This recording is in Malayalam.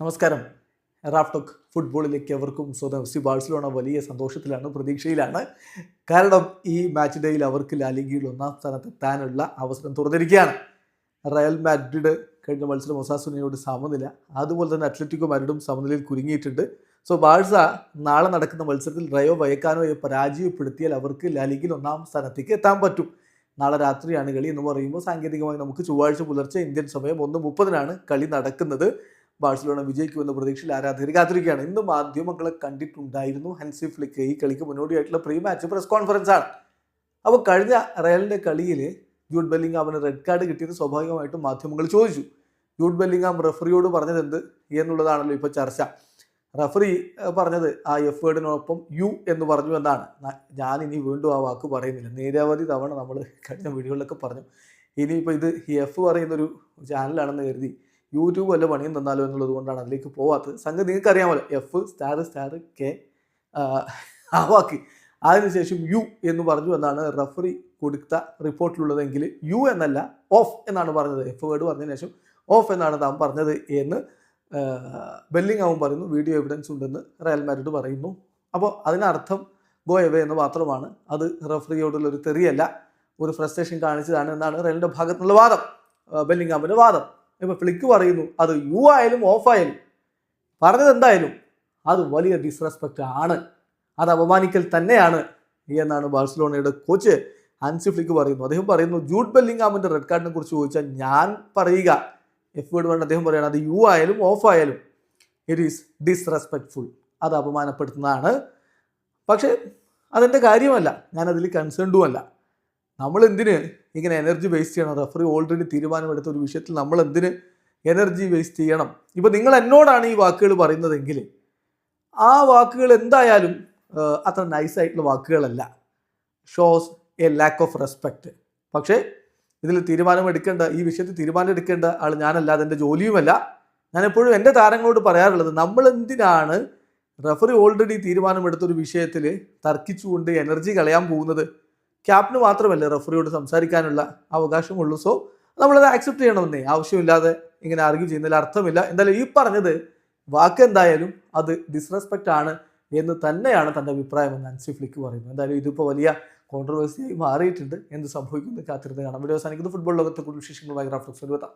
നമസ്കാരം. റാഫ്ടോക്ക് ഫുട്ബോളിലേക്ക് അവർക്കും സ്വന്തം സി ബാഴ്സലോണ വലിയ സന്തോഷത്തിലാണ് പ്രതീക്ഷയിലാണ്. കാരണം ഈ മാച്ച് ഡേയിൽ അവർക്ക് ലാലിഗയിൽ ഒന്നാം സ്ഥാനത്തെത്താനുള്ള അവസരം തുറന്നിരിക്കുകയാണ്. റയൽ മാഡ്രിഡ് കഴിഞ്ഞ മത്സരം ഒസാസുനയോട് സമനില അതുപോലെ തന്നെ അത്ലറ്റിക്കോ മാഡ്രിഡും സമനിലയിൽ കുരുങ്ങിയിട്ടുണ്ട്. സോ ബാഴ്സ നാളെ നടക്കുന്ന മത്സരത്തിൽ റയോ വയക്കാനോയെ പരാജയപ്പെടുത്തിയാൽ അവർക്ക് ലാലിഗയിൽ ഒന്നാം സ്ഥാനത്തേക്ക് എത്താൻ പറ്റും. നാളെ രാത്രിയാണ് കളി എന്ന് പറയുമ്പോൾ സാങ്കേതികമായി നമുക്ക് ചൊവ്വാഴ്ച പുലർച്ചെ ഇന്ത്യൻ സമയം ഒന്ന് മുപ്പതിനാണ് കളി നടക്കുന്നത്. ബാഴ്സലോണ വിജയിക്കുമെന്ന പ്രതീക്ഷയിൽ ആരാധകർ കാത്തിരിക്കുകയാണ്. ഇന്ന് മാധ്യമങ്ങളെ കണ്ടിട്ടുണ്ടായിരുന്നു. ഹൻസി ഫ്ലിക്ക് ഈ കളിക്ക് മുന്നോടിയായിട്ടുള്ള പ്രീ മാച്ച് പ്രസ് കോൺഫറൻസ് ആണ്. അപ്പോൾ കഴിഞ്ഞ റയലിന്റെ കളിയിൽ ജൂഡ് ബെല്ലിംഗ് അവന് റെഡ് കാർഡ് കിട്ടിയത് സ്വാഭാവികമായിട്ടും മാധ്യമങ്ങൾ ചോദിച്ചു. ജൂഡ് ബെല്ലിംഗാം റെഫറിയോട് പറഞ്ഞത് എന്ത് എന്നുള്ളതാണല്ലോ ഇപ്പോൾ ചർച്ച. റഫറി പറഞ്ഞത് ആ എഫ് വേർഡിനോടൊപ്പം യു എന്ന് പറഞ്ഞു എന്നാണ്. ഞാൻ ഇനി വീണ്ടും ആ വാക്ക് പറയുന്നില്ല. നിരവധി തവണ നമ്മൾ കഴിഞ്ഞ വീഡിയോകളിലൊക്കെ പറഞ്ഞു. ഇനിയിപ്പോൾ ഇത് എഫ് പറയുന്നൊരു ചാനലാണെന്ന് കരുതി യൂട്യൂബ് വല്ല പണിയും തന്നാലോ എന്നുള്ളത് കൊണ്ടാണ് അതിലേക്ക് പോവാത്തത്. സംഗതി നിങ്ങൾക്ക് അറിയാമല്ലോ എഫ് സ്റ്റാർ സ്റ്റാർ കെ ആ വാക്ക്. അതിനുശേഷം യു എന്ന് പറഞ്ഞു എന്നാണ് റഫറി കൊടുത്ത റിപ്പോർട്ടിലുള്ളതെങ്കിൽ യു എന്നല്ല ഓഫ് എന്നാണ് പറഞ്ഞത്. എഫ് വേർഡ് പറഞ്ഞതിന് ശേഷം ഓഫ് എന്നാണ് താൻ പറഞ്ഞത് എന്ന് ബെല്ലിംഗ് പറയുന്നു. വീഡിയോ എവിഡൻസ് ഉണ്ടെന്ന് റയൽ മാഡ്രിഡ് പറയുന്നു. അപ്പോൾ അതിനർത്ഥം ഗോ എവേ എന്ന് മാത്രമാണ്. അത് റഫറിയോടുള്ള ഒരു തെറിയല്ല. ഒരു ഫ്രസ്ട്രേഷൻ കാണിച്ചതാണ് എന്നാണ് റയലിന്റെ ഭാഗത്തുനിന്നുള്ള വാദം. ബെല്ലിംഗാമിന്റെ വാദം. ഇപ്പോൾ ഫ്ലിക്ക് പറയുന്നു അത് യു ആയാലും ഓഫ് ആയാലും. പറഞ്ഞത് എന്തായാലും അത് വലിയ ഡിസ്റെസ്പെക്റ്റ് ആണ്. അത് അപമാനിക്കൽ തന്നെയാണ് എന്നാണ് ബാഴ്സലോണയുടെ കോച്ച് ആൻസി ഫ്ലിക്ക് പറയുന്നു. അദ്ദേഹം പറയുന്നു ജൂഡ് ബെല്ലിംഗാമിന്റെ റെഡ് കാർഡിനെ കുറിച്ച് ചോദിച്ചാൽ ഞാൻ പറയുക. എഫ് വേർഡ് വേണ്ട അദ്ദേഹം പറയുന്നത് അത് യു ആയാലും ഓഫ് ആയാലും ഇറ്റ് ഈസ് ഡിസ്റെസ്പെക്ട്ഫുൾ അത് അപമാനപ്പെടുത്തുന്നതാണ്. പക്ഷേ അതെന്റെ കാര്യമല്ല. ഞാനതിൽ കൺസേൺഡും അല്ല. നമ്മൾ എന്തിന് ഇങ്ങനെ എനർജി വേസ്റ്റ് ചെയ്യണം? റെഫറി ഓൾറെഡി തീരുമാനമെടുത്ത ഒരു വിഷയത്തിൽ നമ്മൾ എന്തിന് എനർജി വേസ്റ്റ് ചെയ്യണം? ഇപ്പം നിങ്ങൾ എന്നോടാണ് ഈ വാക്കുകൾ പറയുന്നതെങ്കിൽ ആ വാക്കുകൾ എന്തായാലും അത്ര നൈസായിട്ടുള്ള വാക്കുകളല്ല. Shows a lack of respect പക്ഷേ ഇതിൽ തീരുമാനം എടുക്കേണ്ട ഈ വിഷയത്തിൽ തീരുമാനം എടുക്കേണ്ട ആൾ ഞാനല്ല അതെന്റെ ജോലിയുമല്ല. ഞാൻ എപ്പോഴും എന്റെ താരങ്ങളോട് പറയാറുള്ളത് നമ്മൾ എന്തിനാണ് റഫറി ഓൾറെഡി തീരുമാനമെടുത്തൊരു വിഷയത്തിൽ തർക്കിച്ചുകൊണ്ട് എനർജി കളയാൻ പോകുന്നത്? ക്യാപ്റ്റന് മാത്രമല്ല റഫറിയോട് സംസാരിക്കാനുള്ള അവകാശമുള്ളൂ. സോ നമ്മളത് ആക്സെപ്റ്റ് ചെയ്യണമെന്നേ ആവശ്യമില്ലാതെ ഇങ്ങനെ ആർഗ്യൂ ചെയ്യുന്നതിൽ അർത്ഥമില്ല. എന്തായാലും ഈ പറഞ്ഞത് വാക്ക് എന്തായാലും അത് ഡിസ്റെസ്പെക്റ്റ് ആണ് എന്ന് തന്നെയാണ് തന്റെ അഭിപ്രായമെന്ന് അൻസി ഫ്ലിക്ക് പറയുന്നത്. എന്തായാലും ഇതിപ്പോൾ വലിയ കോൺട്രവേഴ്സിയായി മാറിയിട്ടുണ്ട്. എന്ത് സംഭവിക്കുന്നു കാത്തിരുന്ന് കാണാം. വീഡിയോ അവസാനിക്കുന്നത് ഫുട്ബോൾ ലോകത്തെ കൂടുതൽ വിശേഷങ്ങളുമായി ഗ്രാഫ്റ്റോക്സ് വരുത്താം